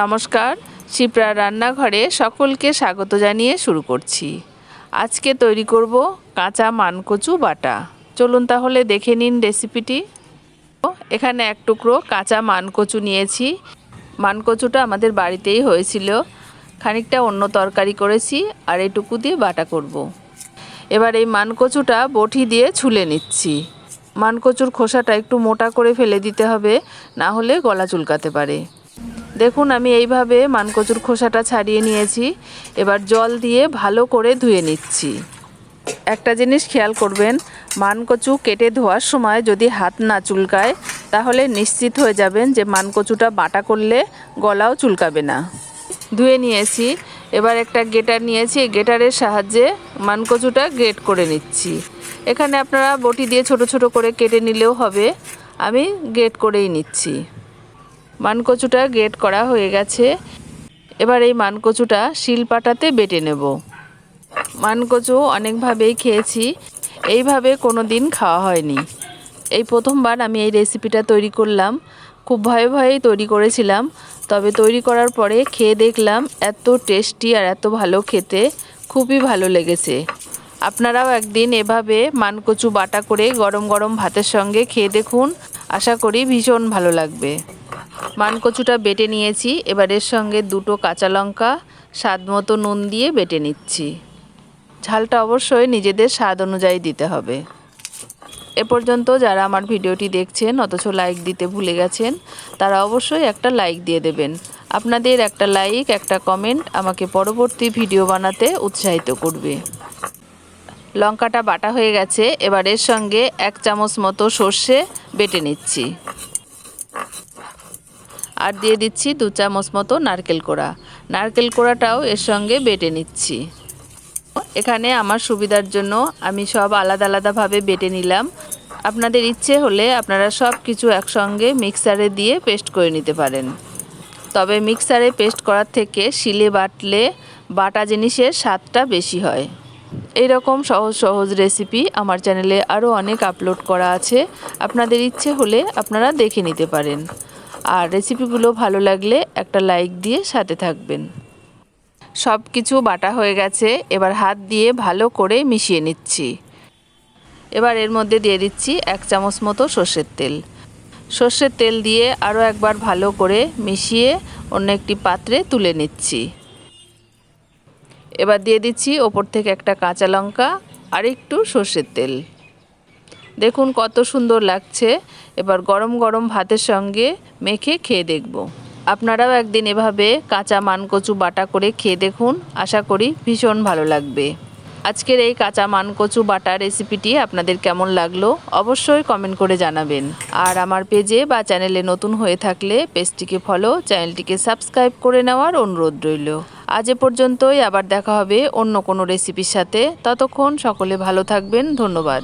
নমস্কার, শিপ্রা রান্নাঘরে সকলকে স্বাগত জানিয়ে শুরু করছি। আজকে তৈরি করব কাঁচা মানকচু বাটা। চলুন তাহলে দেখে নিন রেসিপিটি। এখানে এক টুকরো কাঁচা মানকচু নিয়েছি। মানকচুটা আমাদের বাড়িতেই হয়েছিল। খানিকটা অন্য তরকারি করেছি আর এটুকু দিয়ে বাটা করব। এবার এই মানকচুটা বটি দিয়ে ছুলে নিচ্ছি। মানকচুর খোসাটা একটু মোটা করে ফেলে দিতে হবে, না হলে গলা চুলকাতে পারে। দেখুন, আমি এইভাবে মানকচুর খোসাটা ছাড়িয়ে নিয়েছি। এবার জল দিয়ে ভালো করে ধুয়ে নিচ্ছি। একটা জিনিস খেয়াল করবেন, মানকচু কেটে ধোয়ার সময় যদি হাত না চুলকায়, তাহলে নিশ্চিত হয়ে যাবেন যে মানকচুটা বাটা করলে গলাও চুলকাবে না। ধুয়ে নিয়েছি। এবার একটা গেটার নিয়েছি। গেটারের সাহায্যে মানকচুটা গ্রেট করে নিচ্ছি। এখানে আপনারা বটি দিয়ে ছোট ছোট করে কেটে নিলেও হবে। আমি গ্রেট করেই নিচ্ছি। মানকচুটা গ্রেট করা হয়ে গেছে। এবার এই মানকচুটা শিলপাটাতে বেটে নেব। মানকচু অনেকভাবেই খেয়েছি, এইভাবে কোনো দিন খাওয়া হয়নি। এই প্রথমবার আমি এই রেসিপিটা তৈরি করলাম। খুব ভয়ে ভয়েই তৈরি করেছিলাম, তবে তৈরি করার পরে খেয়ে দেখলাম এত টেস্টি আর এত ভালো খেতে, খুবই ভালো লেগেছে। আপনারাও একদিন এভাবে মানকচু বাটা করে গরম গরম ভাতের সঙ্গে খেয়ে দেখুন, আশা করি ভীষণ ভালো লাগবে। মানকচুটা বেটে নিয়েছি। এবার এর সঙ্গে দুটো কাঁচা লঙ্কা, স্বাদ মতো নুন দিয়ে বেটে নিচ্ছি। ঝালটা অবশ্যই নিজেদের স্বাদ অনুযায়ী দিতে হবে। এ পর্যন্ত যারা আমার ভিডিওটি দেখছেন, অথচ লাইক দিতে ভুলে গেছেন, তারা অবশ্যই একটা লাইক দিয়ে দেবেন। আপনাদের একটা লাইক, একটা কমেন্ট আমাকে পরবর্তী ভিডিও বানাতে উৎসাহিত করবে। লঙ্কাটা বাটা হয়ে গেছে এবার এর সঙ্গে এক চামচ মতো সর্ষে বেটে নিচ্ছি। আর দিয়ে দিচ্ছি দু চামচ মতো নারকেল কোড়া। নারকেল কোড়াটাও এর সঙ্গে বেটে নিচ্ছি। এখানে আমার সুবিধার জন্য আমি সব আলাদা আলাদাভাবে বেটে নিলাম। আপনাদের ইচ্ছে হলে আপনারা সব কিছু একসঙ্গে মিক্সারে দিয়ে পেস্ট করে নিতে পারেন। তবে মিক্সারে পেস্ট করার থেকে শিলে বাটলে বাটা জিনিসের স্বাদটা বেশি হয়। এই রকম সহজ সহজ রেসিপি আমার চ্যানেলে আরও অনেক আপলোড করা আছে। আপনাদের ইচ্ছে হলে আপনারা দেখে নিতে পারেন। আর রেসিপিগুলো ভালো লাগলে একটা লাইক দিয়ে সাথে থাকবেন। সব কিছু বাটা হয়ে গেছে, এবার হাত দিয়ে ভালো করে মিশিয়ে নিচ্ছি। এবার এর মধ্যে দিয়ে দিচ্ছি এক চামচ মতো সর্ষের তেল। সর্ষের তেল দিয়ে আরও একবার ভালো করে মিশিয়ে অন্য একটি পাত্রে তুলে নিচ্ছি। এবার দিয়ে দিচ্ছি ওপর থেকে একটা কাঁচা লঙ্কা আর একটু সর্ষের তেল। দেখুন কত সুন্দর লাগছে। এবার গরম গরম ভাতের সঙ্গে মেখে খেয়ে দেখব। আপনারাও একদিন এভাবে কাঁচা মানকচু বাটা করে খেয়ে দেখুন। আশা করি ভীষণ ভালো লাগবে। আজকের এই কাঁচা মানকচু বাটা রেসিপিটি আপনাদের কেমন লাগল অবশ্যই কমেন্ট করে জানাবেন। আর আমার পেজে বা চ্যানেলে নতুন হয়ে থাকলে পেজটিকে ফলো, চ্যানেলটিকে সাবস্ক্রাইব করে নেওয়ার অনুরোধ রইল। আজ এ পর্যন্তই, আবার দেখা হবে অন্য কোনো রেসিপির সাথে। ততক্ষণ সকলে ভালো থাকবেন। ধন্যবাদ।